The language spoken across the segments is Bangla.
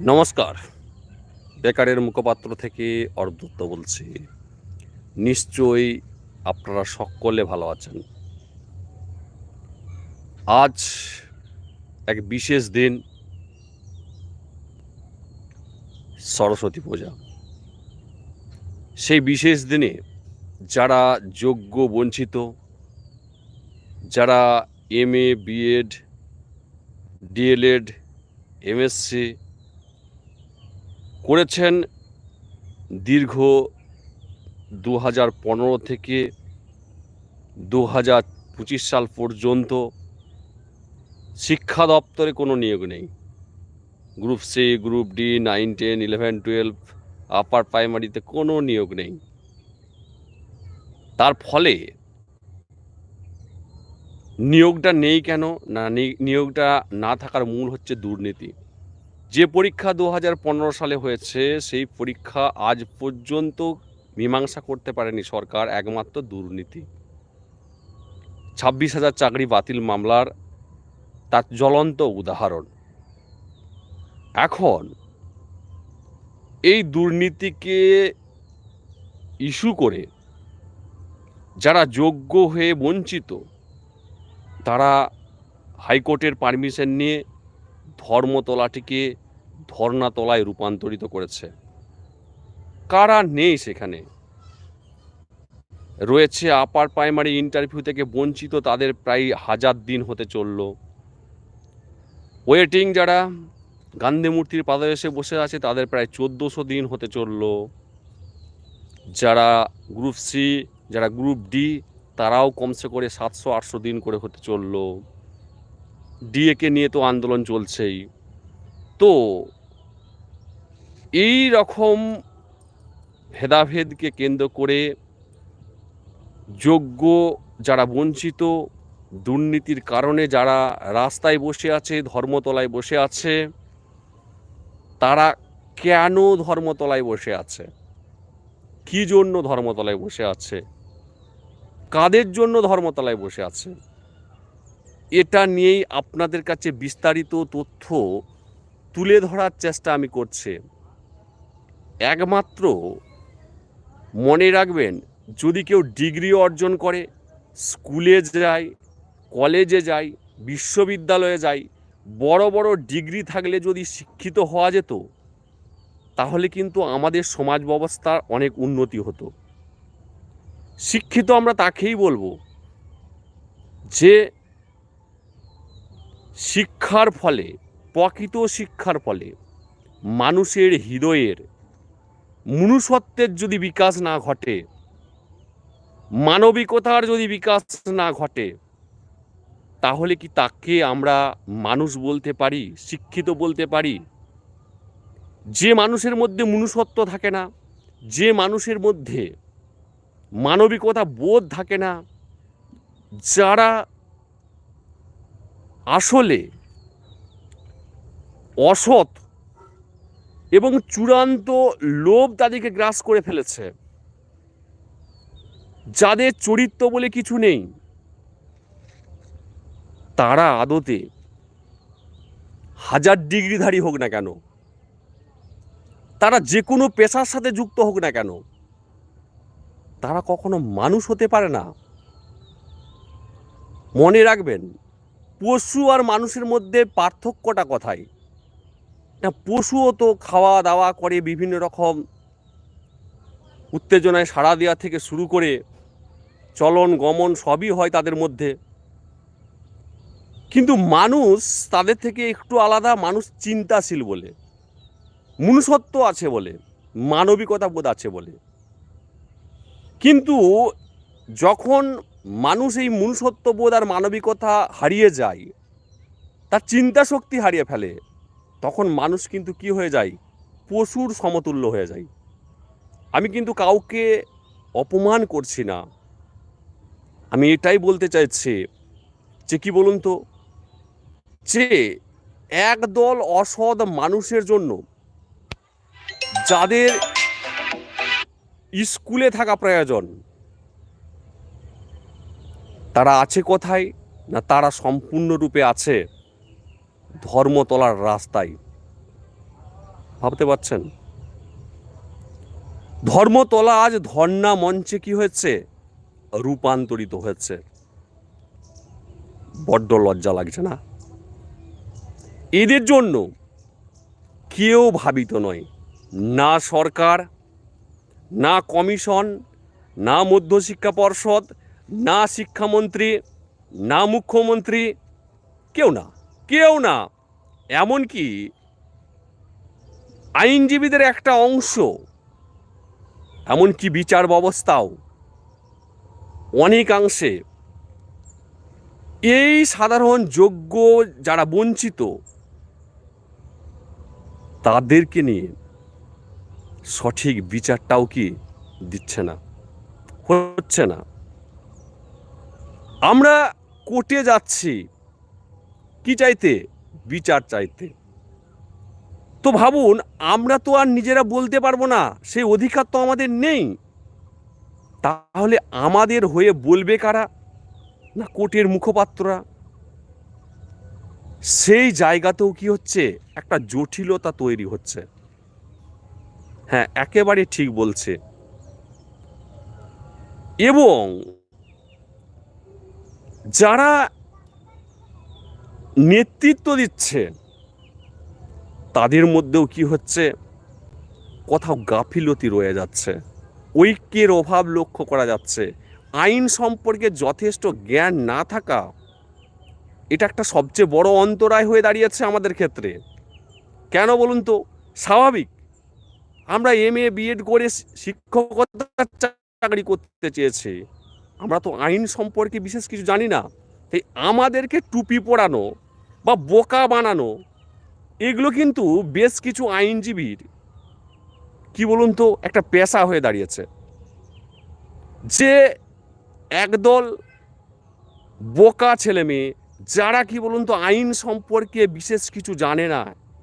নমস্কার। বেকারের মুখপাত্র থেকে অর্দত্ত বলছি। নিশ্চয়ই আপনারা সকলে ভালো আছেন। আজ এক বিশেষ দিন, সরস্বতী পূজা। সেই বিশেষ দিনে যারা যোগ্য, বঞ্চিত, যারা M A B Ed D El Ed MSc করেছেন দীর্ঘ দু হাজার পনেরো থেকে দু হাজার পঁচিশ সাল পর্যন্ত শিক্ষা দপ্তরে কোনো নিয়োগ নেই। Group C, group D, nine, ten, eleven, twelve, upper প্রাইমারিতে কোনো নিয়োগ নেই। তার ফলে নিয়োগটা নেই কেন? না নি- নিয়োগটা না থাকার মূল হচ্ছে দুর্নীতি। যে পরীক্ষা দু হাজার পনেরো সালে হয়েছে, সেই পরীক্ষা আজ পর্যন্ত মীমাংসা করতে পারেনি সরকার, একমাত্র দুর্নীতি। ছাব্বিশ হাজার চাকরি বাতিল মামলার তার জ্বলন্ত উদাহরণ। এখন এই দুর্নীতিকে ইস্যু করে যারা যোগ্য হয়ে বঞ্চিত, তারা হাইকোর্টের পারমিশন নিয়ে ধর্মতলাটিকে ধর্নাতলায় রূপান্তরিত করেছে। কারা নেই সেখানে? রয়েছে আপার প্রাইমারি ইন্টারভিউ থেকে বঞ্চিত, তাদের প্রায় হাজার দিন হতে চলল। ওয়েটিং যারা গান্ধী মূর্তির পাদদেশে বসে আছে, তাদের প্রায় চোদ্দোশো দিন হতে চলল। যারা গ্রুপ সি, যারা গ্রুপ ডি, তারাও কমসে করে সাতশো আটশো দিন করে হতে চলল। ডিএকে নিয়ে তো আন্দোলন চলছেই। তো এই রকম ভেদাভেদকে কেন্দ্র করে যোগ্য যারা বঞ্চিত, দুর্নীতির কারণে যারা রাস্তায় বসে আছে, ধর্মতলায় বসে আছে, তারা কেন ধর্মতলায় বসে আছে? কি জন্য ধর্মতলায় বসে আছে? কাদের জন্য ধর্মতলায় বসে আছে? এটা নিয়েই আপনাদের কাছে বিস্তারিত তথ্য তুলে ধরার চেষ্টা আমি করছি। একমাত্র মনে রাখবেন, যদি কেউ ডিগ্রি অর্জন করে, স্কুলে যায়, কলেজে যায়, বিশ্ববিদ্যালয়ে যায়, বড় বড় ডিগ্রি থাকলে যদি শিক্ষিত হওয়া যেত, তাহলে কিন্তু আমাদের সমাজ ব্যবস্থার অনেক উন্নতি হতো। শিক্ষিত আমরা তাকেই বলব যে শিক্ষার ফলে, প্রকৃত শিক্ষার ফলে মানুষের হৃদয়ের মনুষ্যত্বের যদি বিকাশ না ঘটে, মানবিকতার যদি বিকাশ না ঘটে, তাহলে কি তাকে আমরা মানুষ বলতে পারি, শিক্ষিত বলতে পারি? যে মানুষের মধ্যে মনুষ্যত্ব থাকে না, যে মানুষের মধ্যে মানবিকতা বোধ থাকে না, যারা আসলে অসৎ এবং চূড়ান্ত লোভ তাদেরকে গ্রাস করে ফেলেছে। যাদের চরিত্র বলে কিছু নেই, তারা আদতে হাজার ডিগ্রিধারী হোক না কেন, তারা যে কোনো পেশার সাথে যুক্ত হোক না কেন, তারা কখনো মানুষ হতে পারে না। মনে রাখবেন পশু আর মানুষের মধ্যে পার্থক্যটা কোথায়? না, পশুও তো খাওয়া দাওয়া করে বিভিন্ন রকম উত্তেজনায় সাড়া দেওয়া থেকে শুরু করে চলন, গমন সবই হয় তাদের মধ্যে। কিন্তু মানুষ তাদের থেকে একটু আলাদা, মানুষ চিন্তাশীল বলে, মনুষ্যত্ব আছে বলে, মানবিকতা বোধ আছে বলে। কিন্তু যখন মানুষ এই মনুষ্যত্ববোধ আর মানবিকতা হারিয়ে যায়, তার চিন্তা শক্তি হারিয়ে ফেলে, তখন মানুষ কিন্তু কি হয়ে যায়? পশুর সমতুল্য হয়ে যায়। আমি কিন্তু কাউকে অপমান করছি না। আমি এটাই বলতে চাইছি যে কি বলুন তো? যে একদল অসৎ মানুষের জন্য যাদের স্কুলে থাকা প্রয়োজন তারা আছে কোথায়? না তারা সম্পূর্ণরূপে আছে? ধর্মতলার রাস্তায়। ভাবতে পারছেন? ধর্মতলা আজ ধর্ণা মঞ্চে কি হয়েছে? রূপান্তরিত হয়েছে। বড্ড লজ্জা লাগছে না? এদের জন্য কেউ ভাবিত নয়। না সরকার, না কমিশন, না মধ্যশিক্ষা পর্ষদ না শিক্ষামন্ত্রী, না মুখ্যমন্ত্রী, কেউ না কেউ না। এমনকি আইনজীবীদের একটা অংশ, এমনকি বিচার ব্যবস্থাও অনেকাংশে এই সাধারণ যোগ্য যারা বঞ্চিত, তাদেরকে নিয়ে সঠিক বিচারটাও কি দিচ্ছে না, হচ্ছে না। আমরা কোর্টে যাচ্ছি। কি চাইতে? বিচার চাইতে। তো ভাবুন, আমরা তো আর নিজেরা বলতে পারব না, সেই অধিকার তো আমাদের নেই। তাহলে আমাদের হয়ে বলবে কারা? না কোর্টের মুখপাত্ররা? সেই জায়গাতেও কি হচ্ছে? একটা জটিলতা তৈরি হচ্ছে। হ্যাঁ একেবারে ঠিক বলছে। এবং যারা নেতৃত্ব দিচ্ছে, তাদের মধ্যেও কি হচ্ছে? কোথাও গাফিলতি রয়ে যাচ্ছে। ঐক্যের অভাব লক্ষ্য করা যাচ্ছে। আইন সম্পর্কে যথেষ্ট জ্ঞান না থাকা, এটা একটা সবচেয়ে বড় অন্তরায় হয়ে দাঁড়িয়েছে আমাদের ক্ষেত্রে। কেন বলুন তো? স্বাভাবিক। আমরা এম এ বিএড করে শিক্ষকতার চাকরি করতে চেয়েছি। আমরা তো আইন সম্পর্কে বিশেষ কিছু জানি না। তাই আমাদেরকে টুপি পরানো বা বোকা বানানো, এগুলো কিন্তু বেশ কিছু আইনজীবীর, কি বলুন তো, একটা পেশা হয়ে দাঁড়িয়েছে। যে একদল বোকা ছেলে মেয়ে, যারা কি বলুন তো, আইন সম্পর্কে বিশেষ কিছু জানে না।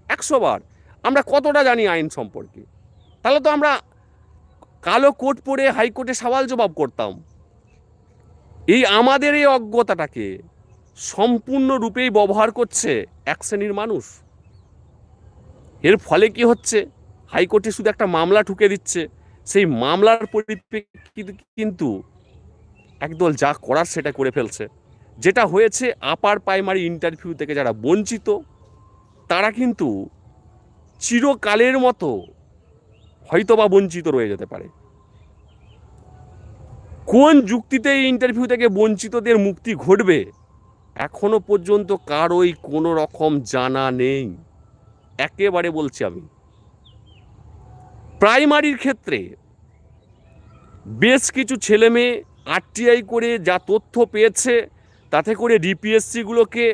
একশো বার। আমরা কতটা জানি আইন সম্পর্কে? তাহলে তো আমরা কালো কোট পরে হাইকোর্টে সওয়াল জবাব করতাম। এই আমাদের এই অজ্ঞতাটাকে সম্পূর্ণরূপেই ব্যবহার করছে এক শ্রেণির মানুষ। এর ফলে কি হচ্ছে? হাইকোর্টে শুধু একটা মামলা ঠুকে দিচ্ছে। সেই মামলার পরিপ্রেক্ষিতে কিন্তু একদল যা করার সেটা করে ফেলছে। যেটা হয়েছে আপার প্রাইমারি ইন্টারভিউ থেকে যারা বঞ্চিত, তারা কিন্তু চিরকালের মতো হয়তোবা বঞ্চিত রয়ে যেতে পারে। কোন যুক্তিতে এই ইন্টারভিউ থেকে বঞ্চিতদের মুক্তি ঘটবে? এখনও পর্যন্ত কারোই কোনো রকম জানা নেই। একেবারে বলছি আমি। প্রাইমারির ক্ষেত্রে বেশ কিছু ছেলে মেয়ে আরটিআই করে যা তথ্য পেয়েছে, তাতে করে ডিপিএসসিগুলোকে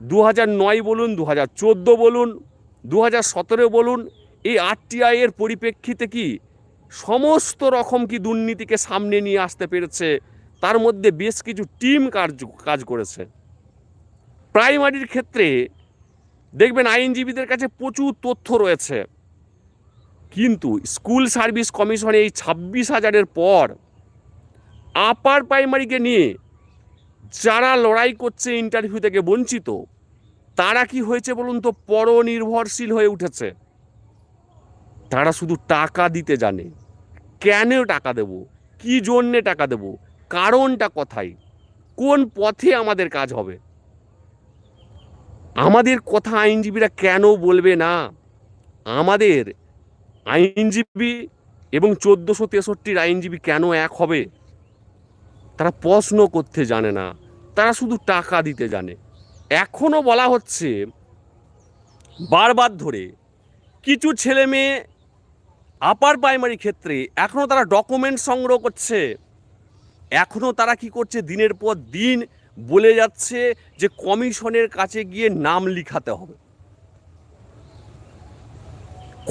দু হাজার নয় বলুন দু হাজার চোদ্দ বলুন দু হাজার সতেরো বলুন, এই আরটিআইয়ের পরিপ্রেক্ষিতে কি সমস্ত রকম কি দুর্নীতিকে সামনে নিয়ে আসতে পেরেছে, তার মধ্যে বেশ কিছু টিম কাজ কাজ করেছে। প্রাইমারির ক্ষেত্রে দেখবেন আইনজীবীদের কাছে প্রচুর তথ্য রয়েছে। কিন্তু স্কুল সার্ভিস কমিশনে এই ছাব্বিশ হাজারের পর আপার প্রাইমারিকে নিয়ে যারা লড়াই করছে ইন্টারভিউ থেকে বঞ্চিত, তারা কি হয়েছে বলুন তো, পরনির্ভরশীল হয়ে উঠেছে। তারা শুধু টাকা দিতে জানে। কেন টাকা দেব? কি জন্যে টাকা দেব? কারণটা কথাই কোন পথে আমাদের কাজ হবে? আমাদের কথা আইনজীবীরা কেন বলবে না? আমাদের আইনজীবী এবং চোদ্দোশো তেষট্টির আইনজীবী কেন এক হবে? তারা প্রশ্ন করতে জানে না। তারা শুধু টাকা দিতে জানে। এখনও বলা হচ্ছে, বারবার ধরে কিছু ছেলে মেয়ে আপার প্রাইমারি ক্ষেত্রে এখনও তারা ডকুমেন্ট সংগ্রহ করছে। এখনও তারা কি করছে? দিনের পর দিন বলে যাচ্ছে যে কমিশনের কাছে গিয়ে নাম লিখাতে হবে।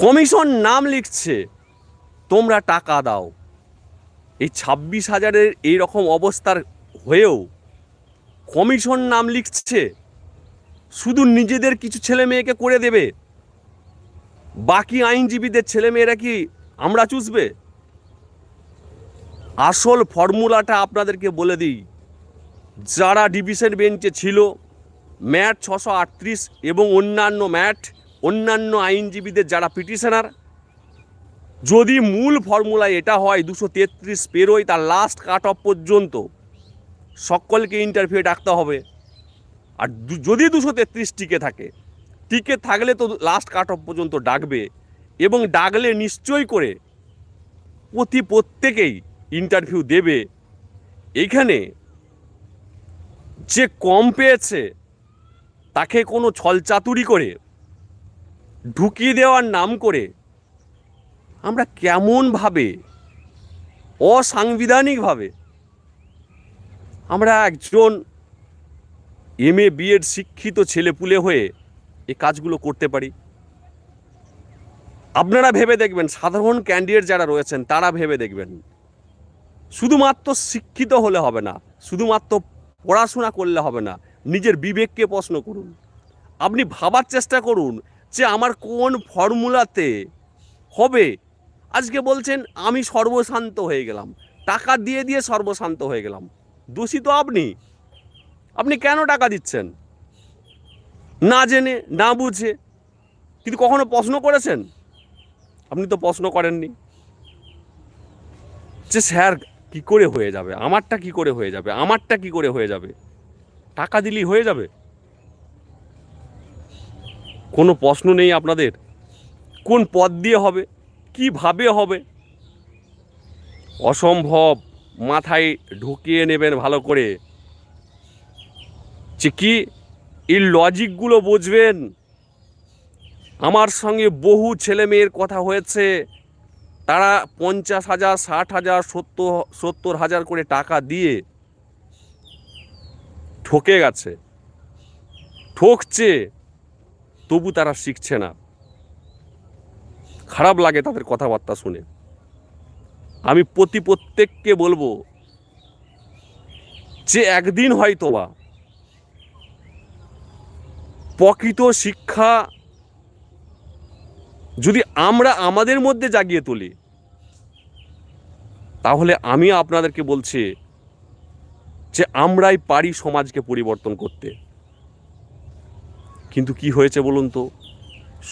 কমিশন নাম লিখছে, তোমরা টাকা দাও। এই ছাব্বিশ হাজারের এই রকম অবস্থার হয়েও কমিশন নাম লিখছে, শুধু নিজেদের কিছু ছেলে মেয়েকে করে দেবে? বাকি আইনজীবীদের ছেলে মেয়েরা কি আমরা চুষবে? আসল ফর্মুলাটা আপনাদেরকে বলে দিই। যারা ডিভিশন বেঞ্চে ছিল, ম্যাট ছশো আটত্রিশ এবং অন্যান্য ম্যাট, অন্যান্য আইনজীবীদের যারা পিটিশনার, যদি মূল ফর্মুলা এটা হয় দুশো তেত্রিশ পেরোয়, তার লাস্ট কাট অফ পর্যন্ত সকলকে ইন্টারভিউ ডাকতে হবে। আর যদি দুশো তেত্রিশ টিকে থাকে টিকে থাকলে তো লাস্ট কাট অফ পর্যন্ত ডাকবে এবং ডাকলে নিশ্চয় করে প্রতি প্রত্যেকেই ইন্টারভিউ দেবে। এইখানে যে কম পেয়েছে, তাকে কোনো ছলচাতুরি করে, ঢুকিয়ে দেওয়ার নাম করে, আমরা কেমনভাবে, অসাংবিধানিকভাবে, আমরা একজন এম এ বিএড শিক্ষিত ছেলেপুলে হয়ে এই কাজগুলো করতে পারি। আপনারা ভেবে দেখবেন, সাধারণ ক্যান্ডিডেট যারা রয়েছেন, তারা ভেবে দেখবেন। শুধুমাত্র শিক্ষিত হলে হবে না, শুধুমাত্র পড়াশোনা করলে হবে না, নিজের বিবেককে প্রশ্ন করুন। আপনি ভাবার চেষ্টা করুন যে আমার কোন ফর্মুলাতে হবে। আজকে বলছেন, আমি সর্বশান্ত হয়ে গেলাম। টাকা দিয়ে দিয়ে সর্বশান্ত হয়ে গেলাম। দোষী তো আপনি। আপনি কেন টাকা দিচ্ছেন? না জেনে, না বুঝে। কিন্তু কখনো প্রশ্ন করেছেন? আপনি তো প্রশ্ন করেননি। যে স্যার, কি করে হয়ে যাবে? আমারটা কি করে হয়ে যাবে? আমারটা কি করে হয়ে যাবে? টাকা দিলেই হয়ে যাবে? কোনো প্রশ্ন নেই আপনাদের? কোন পদ দিয়ে হবে? কীভাবে হবে? অসম্ভব। মাথায় ঢুকিয়ে নেবেন ভালো করে। যে কি এই লজিকগুলো বুঝবেন। আমার সঙ্গে বহু ছেলে মেয়ের কথা হয়েছে। তারা পঞ্চাশ হাজার, ষাট হাজার, সত্তর সত্তর হাজার করে টাকা দিয়ে ঠকে গেছে। ঠকছে, তবু তারা শিখছে না। খারাপ লাগে তাদের কথাবার্তা শুনে। আমি প্রতি প্রত্যেককে বলব, যে একদিন হয়তো বা প্রকৃত শিক্ষা যদি আমরা আমাদের মধ্যে জাগিয়ে তুলি তাহলে আমি আপনাদেরকে বলছি যে আমরাই পারি সমাজকে পরিবর্তন করতে। কিন্তু কি হয়েছে বলুন তো?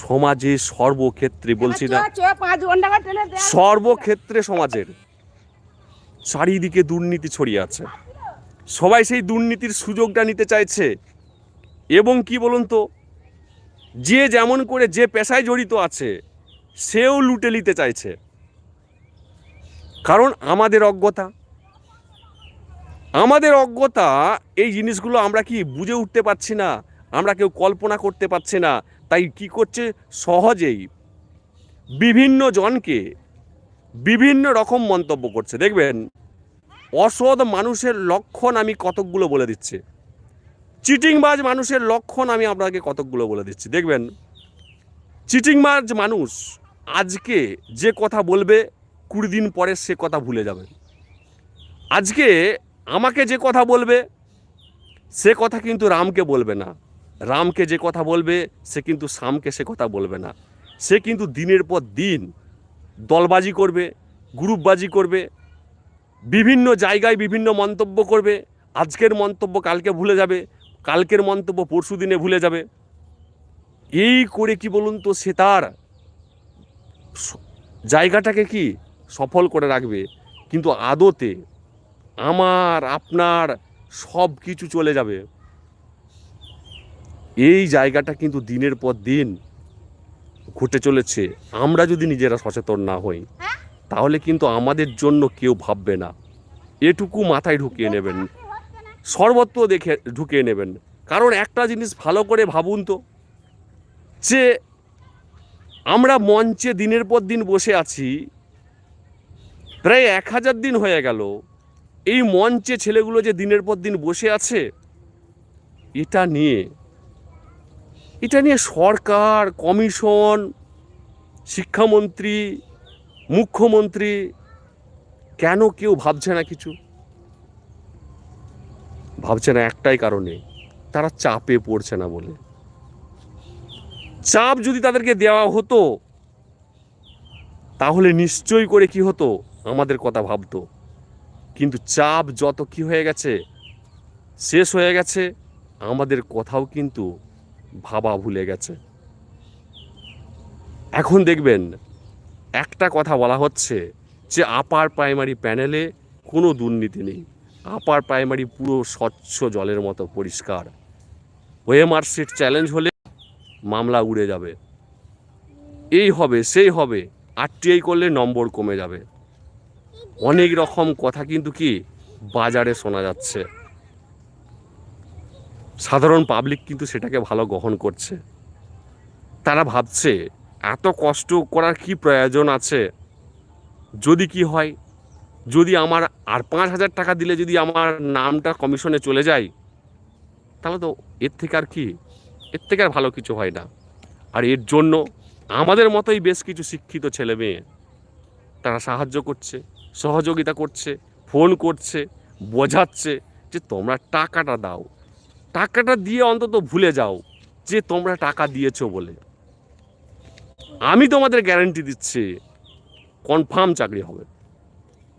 সমাজে সর্বক্ষেত্রে বলছি না ট্রেনে দেয়। সর্বক্ষেত্রে সমাজের চারিদিকে দুর্নীতি ছড়িয়ে আছে। সবাই সেই দুর্নীতির সুযোগটা নিতে চাইছে। এবং কি বলুন তো, যে যেমন করে যে পেশায় জড়িত আছে, সেও লুটে নিতে চাইছে। কারণ আমাদের অজ্ঞতা। আমাদের অজ্ঞতা, এই জিনিসগুলো আমরা কি বুঝে উঠতে পারছি না, আমরা কেউ কল্পনা করতে পারছি না, তাই কি করছে সহজেই বিভিন্ন জনকে বিভিন্ন রকম মন্তব্য করছে। দেখবেন, অসৎ মানুষের লক্ষণ আমি কতকগুলো বলে দিচ্ছি। চিটিংবাজ মানুষের লক্ষণ আমি আপনাকে কতকগুলো বলে দিচ্ছি। দেখবেন, চিটিংবাজ মানুষ আজকে যে কথা বলবে, কুড়ি দিন পরে সে কথা ভুলে যাবে। আজকে আমাকে যে কথা বলবে, সে কথা কিন্তু রামকে বলবে না। রামকে যে কথা বলবে, সে কিন্তু শামকে সে কথা বলবে না। সে কিন্তু দিনের পর দিন দলবাজি করবে, গ্রুপবাজি করবে, বিভিন্ন জায়গায় বিভিন্ন মন্তব্য করবে, আজকের মন্তব্য কালকে ভুলে যাবে। কালকের মন্তব্য পরশু দিনে ভুলে যাবে। এই করে কি বলুন তো সে তার জায়গাটাকে কি সফল করে রাখবে? কিন্তু আদতে আমার আপনার সব কিছু চলে যাবে। এই জায়গাটা কিন্তু দিনের পর দিন ঘটে চলেছে। আমরা যদি নিজেরা সচেতন না হই তাহলে কিন্তু আমাদের জন্য কেউ ভাববে না। এটুকু মাথায় ঢুকিয়ে নেবেন। সর্বত্র দেখে ঢুকিয়ে নেবেন। কারণ একটা জিনিস ভালো করে ভাবুন তো, যে আমরা মঞ্চে দিনের পর দিন বসে আছি, প্রায় এক হাজার দিন হয়ে গেল, এই মঞ্চে ছেলেগুলো যে দিনের পর দিন বসে আছে, এটা নিয়ে এটা নিয়ে সরকার, কমিশন, শিক্ষামন্ত্রী, মুখ্যমন্ত্রী, কেন কেউ ভাবছে না কিছু? ভাবছে না একটাই কারণে, তারা চাপে পড়ছে না বলে। চাপ যদি তাদেরকে দেওয়া হতো, তাহলে নিশ্চয়ই করে কি হতো, আমাদের কথা ভাবতো। কিন্তু চাপ যত কি হয়ে গেছে, শেষ হয়ে গেছে, আমাদের কথাও কিন্তু ভাবা ভুলে গেছে। এখন দেখবেন, একটা কথা বলা হচ্ছে যে, আপার প্রাইমারি প্যানেলে কোনো দুর্নীতি নেই। আপার প্রাইমারি পুরো স্বচ্ছ জলের মতো পরিষ্কার। ওএমআর সিট চ্যালেঞ্জ হলে মামলা উড়ে যাবে। এই হবে, সেই হবে আরটিআই করলে নম্বর কমে যাবে। অনেক রকম কথা কিন্তু কি বাজারে শোনা যাচ্ছে। সাধারণ পাবলিক কিন্তু সেটাকে ভালো গ্রহণ করছে। তারা ভাবছে, এত কষ্ট করার কি প্রয়োজন আছে? যদি কি হয় যদি আমার আর পাঁচ হাজার টাকা দিলে যদি আমার নামটা কমিশনে চলে যায়, তাহলে তো এর থেকে আর কি, এর থেকে আর ভালো কিছু হয় না। আর এর জন্য আমাদের মতোই বেশ কিছু শিক্ষিত ছেলে মেয়ে, তারা সাহায্য করছে, সহযোগিতা করছে, ফোন করছে, বোঝাচ্ছে যে তোমরা টাকাটা দাও। টাকাটা দিয়ে অন্তত ভুলে যাও যে তোমরা টাকা দিয়েছ বলে। আমি তোমাদের গ্যারান্টি দিচ্ছি কনফার্ম চাকরি হবে।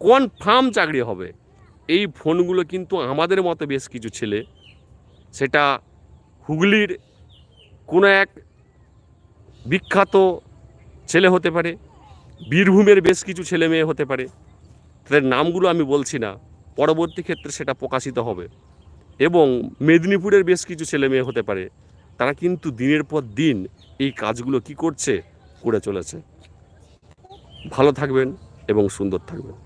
কনফার্ম চাকরি হবে? এই ফোনগুলো কিন্তু আমাদের মতো বেশ কিছু ছেলে। সেটা হুগলির কোনো এক বিখ্যাত ছেলে হতে পারে, বীরভূমের বেশ কিছু ছেলে মেয়ে হতে পারে। তাদের নামগুলো আমি বলছি না, পরবর্তী ক্ষেত্রে সেটা প্রকাশিত হবে। এবং মেদিনীপুরের বেশ কিছু ছেলে মেয়ে হতে পারে, তারা কিন্তু দিনের পর দিন এই কাজগুলো কি করছে, করে চলেছে। ভালো থাকবেন এবং সুন্দর থাকবেন।